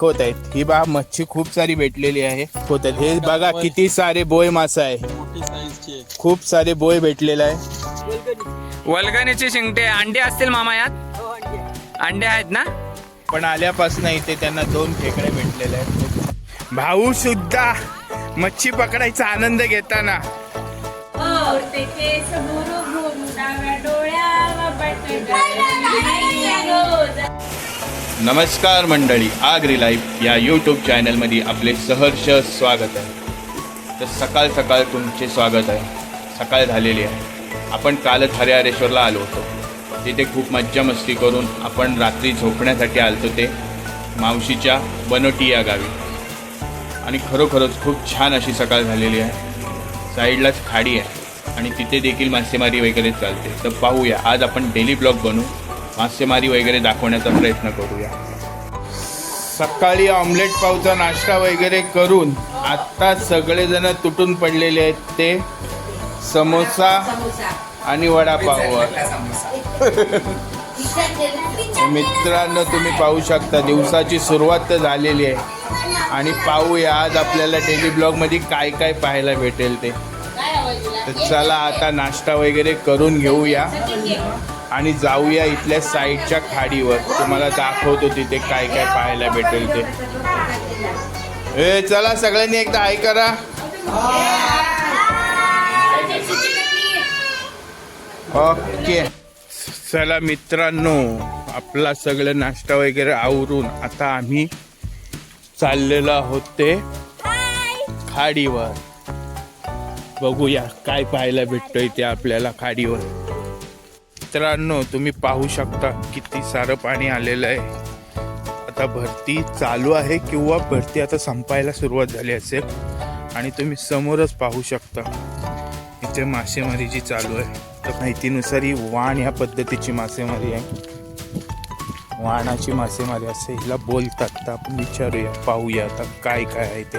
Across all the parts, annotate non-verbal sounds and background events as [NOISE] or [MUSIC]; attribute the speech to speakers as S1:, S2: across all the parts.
S1: दाखवत आहेत ही बा मच्छी खूप सारी भेटलेली आहे होत हे बघा किती सारे बोय मासा आहे खूप सारे बोय भेटलेला आहे
S2: वल्गनीचे शिंगटे अंडे असतील मामा यात अंडे आहेत ना
S1: पण आल्यापासून इथे त्यांना दोन खेकडे भेटलेले आहेत भाऊ सुद्धा मच्छी पकडायचा आनंद घेताना
S3: ते
S1: नमस्कार मंडळी आगरी लाईफ या यूट्यूब चॅनलमध्ये आपले सहर्ष स्वागत आहे. तर सकाळ सकाळ तुमचे स्वागत आहे. सकाळ झालेली आहे. आपण कालच हरिहरेश्वरला आलो होतो. तिथे खूप मज्जा मस्ती करून आपण रात्री झोपण्यासाठी आलतो ते मावशीच्या बनोटी या गावी. आणि खरोखरच खूप छान अशी सकाळ झालेली आहे. साईडलाच खाडी आहे आणि तिथे देखील मासेमारी वगैरे चालते. तर पाहूया आज आपण डेली ब्लॉग बनवू. मासेमारी वगैरे दाखवण्याचा प्रयत्न करूया. सकाळी ऑमलेट पावचा नाश्ता वगैरे करून आता सगळेजण तुटून पडलेले आहेत ते समोसा आणि वडापाववर. [LAUGHS] मित्रांनो तुम्ही पाहू शकता दिवसाची सुरुवात तर झालेली आहे. आणि पाहूया आज आपल्याला डेली ब्लॉगमध्ये काय काय पाहायला भेटेल ते. तर चला आता नाश्ता वगैरे करून घेऊया. आणि जाऊया इथल्या साईडच्या खाडीवर. तुम्हाला दाखवतो तिथे काय काय पाहायला भेटेल ते. ए चला सगळ्यांनी एकदा आय करा. ओके. चला मित्रांनो आपला सगळं नाश्ता वगैरे आवरून आता आम्ही चाललेलो आहोत ते खाडीवर. बघूया काय पाहायला भेटतोय ते आपल्याला खाडीवर. मित्रांनो तुम्ही पाहू शकता किती सारं पाणी आलेलं आहे. आता भरती चालू आहे किंवा भरती आता संपायला सुरुवात झाली असेल आणि तुम्ही समोरच पाहू शकता. इथे मासेमारी जी चालू आहे. तर माहितीनुसार ही वाण ह्या पद्धतीची मासेमारी आहे. वाणाची मासेमारी असे हिला बोलतात. तर आपण विचारूया पाहूया आता काय काय आहे ते.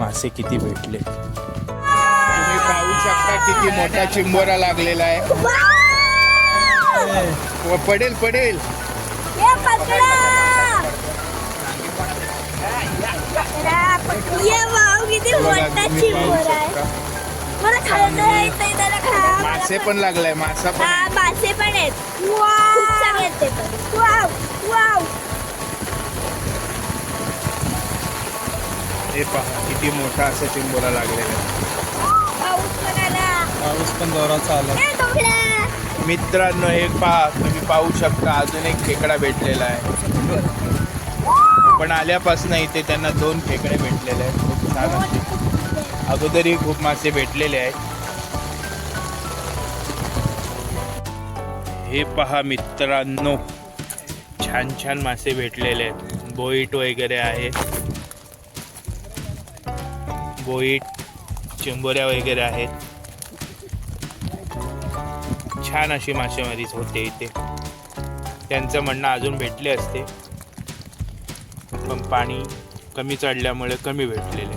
S1: मासे किती भेटले. तुम्ही पाहू शकता किती मोठा चिंबोरा लागलेला आहे. पडेल पडेल.
S3: ये वाव किती
S1: बघा,
S3: मोठा
S1: तुम्ही
S3: चिंबोर
S1: पाहू
S3: आहे
S1: शकता.
S3: मला खायला येतंय त्याला खा
S1: मासे पण लागलाय मासा पण.
S3: हा मासे पण आहेत.
S1: हे पहा किती मोठा असा चिंबोरा लागलेला आहे.
S3: पाऊस पण आला
S4: पाऊस पण जोराचा आला.
S1: मित्रांनो हे पहा तुम्ही पाहू शकता अजून एक खेकडा भेटलेला आहे. पण आल्यापासून इथे त्यांना दोन खेकडे भेटलेले आहेत. खूप छान अगोदरही खूप मासे भेटलेले आहेत. हे पहा मित्रांनो छान छान मासे भेटलेले आहेत. बोईट वगैरे आहे. बोईट चिंबोऱ्या वगैरे आहेत. छान अशी मासेमारी होते इथे. त्यांचं म्हणणं अजून भेटले असते. पण पाणी कमी चढल्यामुळे कमी भेटलेले.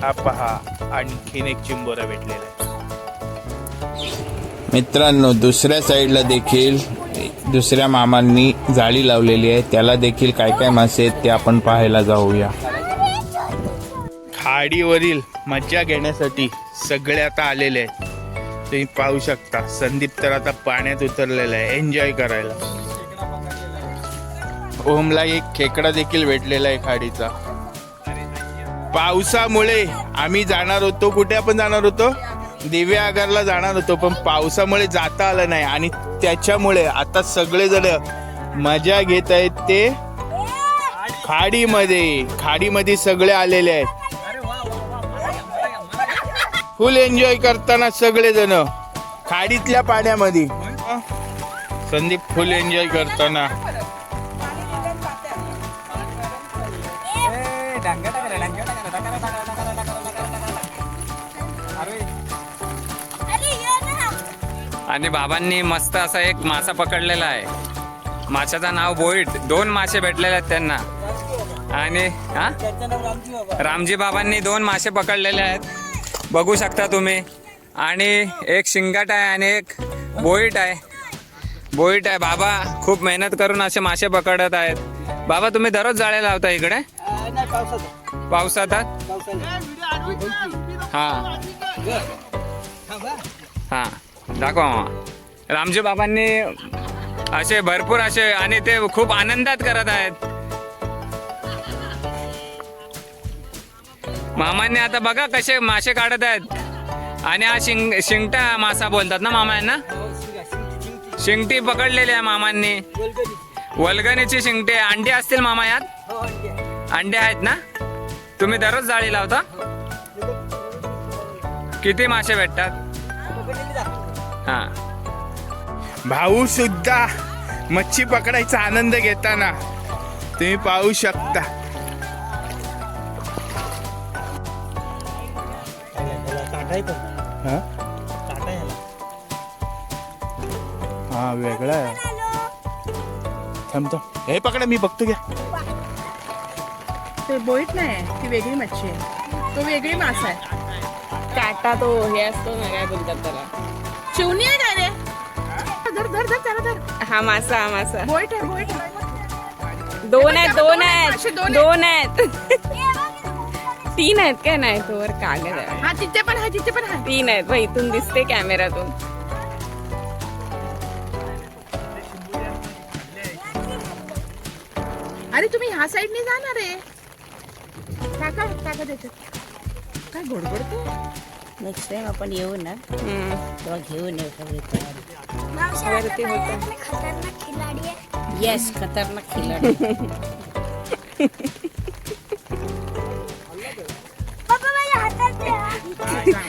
S1: हा पहा आणखीन एक चिंबोरा भेटलेला मित्रांनो दुसऱ्या साईडला देखील दुसऱ्या मामांनी जाळी लावलेली आहे. त्याला देखील काय काय मासे आहेत ते आपण पाहायला जाऊया. खाडीवरील मज्जा घेण्यासाठी सगळे आता आलेले आहेत. तुम्ही पाहू शकता. संदीप तर आता पाण्यात उतरलेला आहे. एन्जॉय करायला. ओमला एक खेकडा देखील भेटलेला आहे खाडीचा. पावसामुळे आम्ही जाणार होतो. कुठे आपण जाणार होतो? दिव्या आगारला जाणार होतो. पण पावसामुळे जाता आलं नाही. आणि त्याच्यामुळे आता सगळेजण मजा घेत आहेत ते खाडीमध्ये. खाडीमध्ये सगळे आलेले आहेत. फुल एन्जॉय करताना सगळेजण. खाडीतल्या पाण्यामध्ये. संदीप फुल एन्जॉय करताना.
S2: आणि बाबांनी मस्त असा एक मासा पकडलेला आहे. माशाचं नाव बोईट. दोन मासे भेटलेले आहेत त्यांना. आणि हा? रामजी बाबांनी दोन मासे पकडलेले आहेत. बघू शकता तुम्ही. आणि एक शिंगाट आहे आणि एक बोईट आहे. बोईट आहे. बाबा खूप मेहनत करून असे मासे पकडत आहेत. बाबा तुम्ही दररोज जाळे लावता इकडे?
S4: पावसात
S2: हा. हा. दाखवा रामजी बाबांनी असे भरपूर असे आणि ते खूप आनंदात करत आहेत. मामांनी आता बघा कसे मासे काढत आहेत. आणि हा शिंग शिंगटा मासा बोलतात ना मामा शिंगटी पकडलेली आहे मामांनी. वलगणीची शिंगटे. अंडे असतील मामा यात? अंडे आहेत ना? तुम्ही दररोज जाळी लावता? किती मासे भेटतात? हा.
S1: भाऊ सुद्धा मच्छी पकडायचा आनंद घेताना. तुम्ही पाहू शकता. हा?
S4: ह्याला.
S1: हा वेगळा आहे. थांब थांब. हे पकडा मी बघतो घ्या.
S5: ते बोईट नाही ती वेगळी मच्छी आहे. तो वेगळी मासा आहे.
S6: काटा तो हे असतो ना काय बोलतात त्याला?
S5: चिवणी आहे काय रे? धर धर धर त्याला धर.
S6: हा मासा हा मासा.
S5: बोईट आहे बोईट आहे.
S6: दोन आहेत दोन आहेत
S5: दोन [LAUGHS]
S6: आहेत. तीन आहेत काय? नाही तो वर कागद आहे.
S5: हा तिथे तिथे पण आहे
S6: तीन आहेत बघ इथून दिसते कॅमेरातून
S5: अरे तुम्ही ह्या साईडने जाणार आहे. काका काका त्याच्यात काय गोडगोडतो
S7: नेक्स्ट टाइम आपण येऊ ना. तेव्हा घेऊन येऊ सगळी तयारी.
S3: माझ्याकडे खतरनाक खिलाडी आहे.
S7: येस खतरनाक खिलाडी. [LAUGHS]
S6: हा.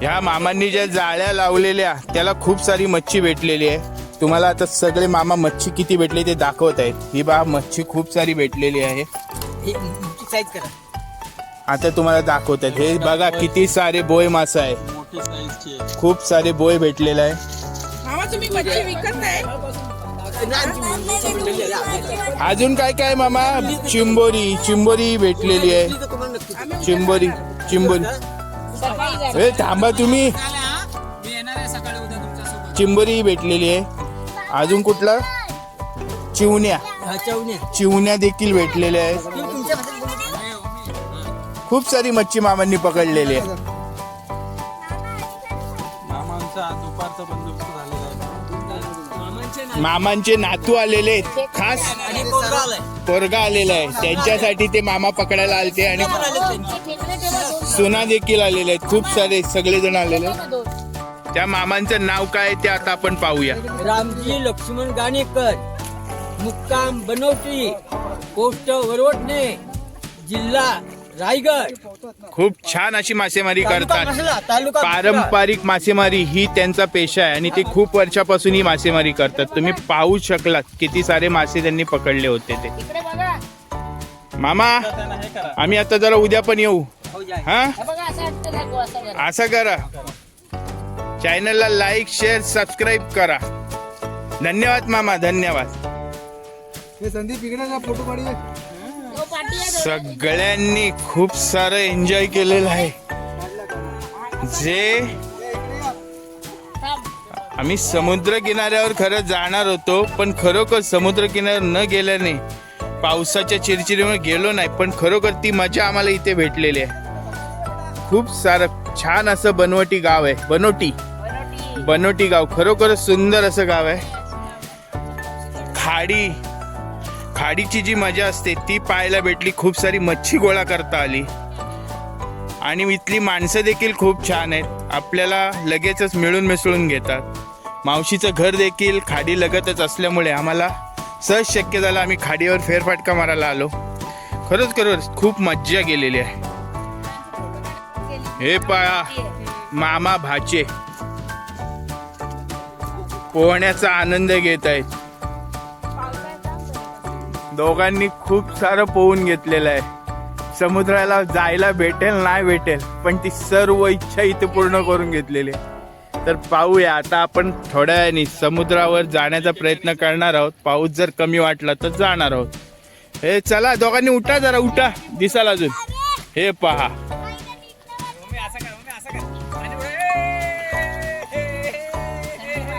S1: ह्या मामांनी ज्या जाळ्या लावलेल्या त्याला खूप सारी मच्छी भेटलेली आहे. तुम्हाला आता सगळे मामा मच्छी किती भेटले ते दाखवत आहेत. ही बा मच्छी खूप सारी भेटलेली आहे.
S4: साईज करा.
S1: आता तुम्हाला दाखवत आहेत. हे बघा किती सारे बोय मासा आहे.
S4: मोठी साईजची आहे.
S1: खूप सारे बोय भेटलेले आहे? अजून काय काय मामा? चिंबोरी. चिंबोरी भेटलेली आहे. चिंबोरी. चिंबोरी. ए थांबा तुम्ही. चिंबोरी भेटलेली आहे. अजून कुठला? चिवण्या. चिवण्या देखील भेटलेल्या आहेत. खूप सारी मच्छी मामांनी पकडलेली आहे.
S4: मामांचा
S1: नातू आलेले आहेत. खास पोरगा आलेला आहे. त्यांच्यासाठी ते मामा पकडायला आलते आणि सुना देखील आलेले आहेत. खूप सारे सगळेजण आलेले आहेत. त्या मामांचं नाव काय आहे ते आता आपण पाहूया.
S8: रामजी लक्ष्मण गाणेकर मुक्काम बनवटी पोस्ट वरवटणे जिल्हा रायगड.
S1: खूप छान अशी मासेमारी करतात. पारंपरिक मासेमारी ही त्यांचा पेशा आहे आणि ते खूप वर्षापासून ही मासेमारी करतात. तुम्ही पाहू शकलात किती सारे मासे त्यांनी पकडले होते ते. मामा आम्ही आता जरा उद्या पण येऊ.
S8: हो जाय.
S1: हा?
S7: बघा असं वाटतं ना, असं करा.
S1: असं करा. चॅनलला लाईक शेअर सबस्क्राईब करा. धन्यवाद मामा. धन्यवाद.
S4: संदीप इकडे फोटो काढूया.
S1: सगळ्यांनी खूप सारं एन्जॉय केलेलं आहे. जे आम्ही समुद्र किनाऱ्यावर खरं जाणार होतो पण खरोखर समुद्र किनाऱ्यावर न गेल्याने पावसाच्या चिरचिरीमुळे गेलो नाही पण खरोखर ती मजा आम्हाला इथे भेटलेली आहे. खूप सारं छान असं बनवटी गाव आहे. बनोटी बनोटी गाव. खरोखरच सुंदर असं गाव आहे. खाडी. खाडीची जी मजा असते ती पाहायला भेटली. खूप सारी मच्छी गोळा करता आली. आणि इथली माणसं देखील खूप छान आहेत. आपल्याला लगेचच मिळून मिसळून घेतात. मावशीचं घर देखील खाडी लगतच असल्यामुळे आम्हाला सहज शक्य झालं आम्ही खाडीवर फेरफाटका मारायला आलो. खरंच खरंच खूप मज्जा गेलेली आहे. हे पळा मामा भाचे. पोहण्याचा आनंद घेत आहेत. दोघांनी खूप सारं पोहून घेतलेलं आहे. समुद्राला जायला भेटेल नाही भेटेल पण ती सर्व इच्छा इथे पूर्ण करून घेतलेली आहे. तर पाहूया आता आपण थोड्या वेळाने समुद्रावर जाण्याचा प्रयत्न करणार आहोत. पाऊस जर कमी वाटला तर जाणार आहोत. हे चला दोघांनी उठा जरा उठा. दिसाल अजून. हे पहा.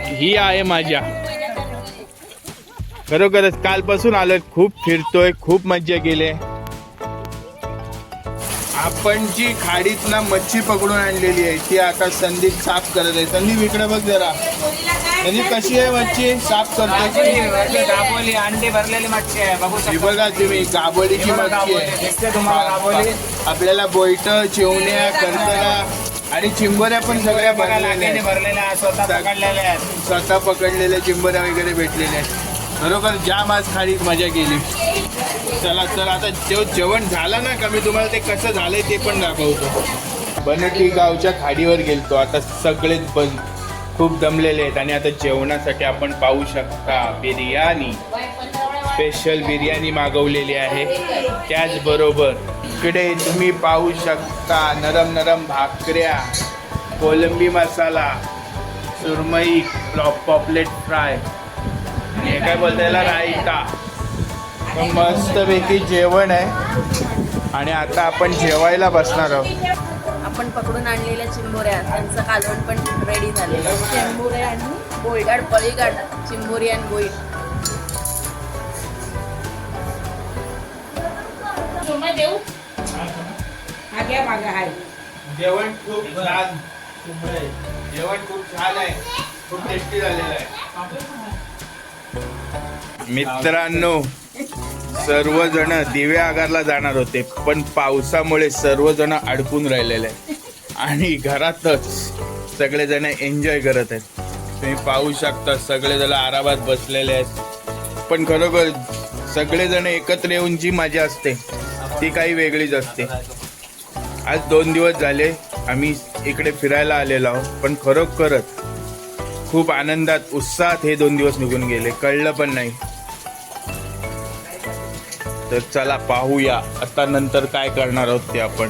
S1: ही आहे माझ्या. खरोखरच कालपासून आलोय खूप फिरतोय खूप मज्जा केली आपण जी खाडीत ना मच्छी पकडून आणलेली आहे ती आता संदीप साफ करत आहे. संदीप इकडे बघ जरा. संदीप कशी आहे मच्छी? साफ करतोय.
S2: दाबोली अंडे भरलेली मच्छी आहे बघू
S1: ही बघा तुम्ही गाबोलीची मच्छी
S2: तुम्हाला गाबोली?
S1: आहे आपल्याला बोईट चिवण्या करतला आणि चिंबोऱ्या पण सगळ्या भरलेल्या आहेत.
S2: आहे, स्वतः पकडलेल्या आहेत.
S1: स्वतः पकडलेल्या चिंबऱ्या वगैरे भेटलेल्या आहेत. खरोखर जाम आज खाडीत मजा केली. चला तर आता जेव जेवण झालं ना का मी तुम्हाला ते कसं झालंय ते पण दाखवतो. बनटी गावच्या खाडीवर गेलतो. आता सगळेच बन खूप दमलेले आहेत. आणि आता जेवणासाठी आपण पाहू शकता बिर्याणी. स्पेशल बिर्याणी मागवलेली आहे. त्याचबरोबर इकडे तुम्ही पाहू शकता नरम नरम भाकऱ्या कोलंबी मसाला सुरमई पॉपलेट फ्राय. हे काय बोलता याला रायता. तर मस्तपैकी जेवण आहे. आणि आता आपण जेवायला बसणार आहोत.
S6: आपण पकडून आणलेल्या चिंबोऱ्या त्यांचं कालवण पण रेडी झालेलं चिंबोऱ्या आणि? बोळगाड पळीगाड चिंबोरी आणि बोईड
S1: जेवण खूप छान. जेवण खूप छान आहे. खूप टेस्टी झालेलं आहे. मित्रांनो सर्वजण दिव्या आगारला जाणार होते पण पावसामुळे सर्वजण अडकून राहिलेले आहेत. आणि घरातच सगळेजण एन्जॉय करत आहेत. तुम्ही पाहू शकता सगळेजण आरामात बसलेले आहेत. पण खरोखर सगळेजण एकत्र येऊन जी मजा असते ती काही वेगळीच असते. आज दोन दिवस झाले आम्ही इकडे फिरायला आलेलो आहोत पण खरोखरच खूप आनंदात उत्साहात हे दोन दिवस निघून गेले. कळलं पण नाही. तर चला पाहूया आता नंतर काय करणार आहोत ते आपण.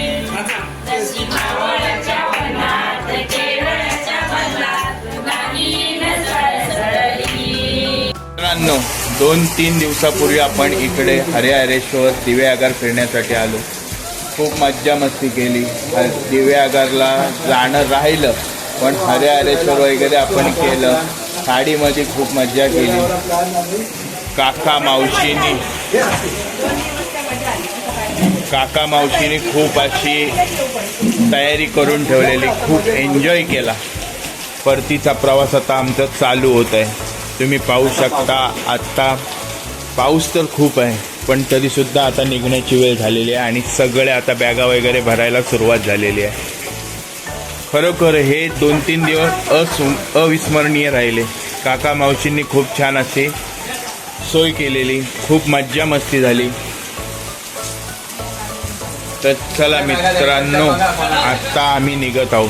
S1: मित्रांनो दोन तीन दिवसापूर्वी आपण इकडे हरिहरेश्वर दिवे आगार फिरण्यासाठी आलो. खूप मज्जा मस्ती केली. दिवे आगारला जाणं राहिलं पण हरिहरेश्वर वगैरे आपण केलं. साडीमध्ये खूप मज्जा केली. काका मावशीनी काका मावशीनी खूप अशी तयारी करून ठेवलेली खूप एन्जॉय केला. परतीचा प्रवास आता आमचा चालू होत आहे तुम्ही पाहू शकता आत्ता पाऊस तर खूप आहे पण तरीसुद्धा आता निघण्याची वेळ झालेली आहे आणि सगळे आता बॅगा वगैरे भरायला सुरुवात झालेली आहे. खरोखर हे दोन तीन दिवस असु अविस्मरणीय राहिले. काका मावशींनी खूप छान अशी सोय केलेली खूप मज्जा मस्ती झाली. तर चला मित्रांनो आता आम्ही निघत आहोत.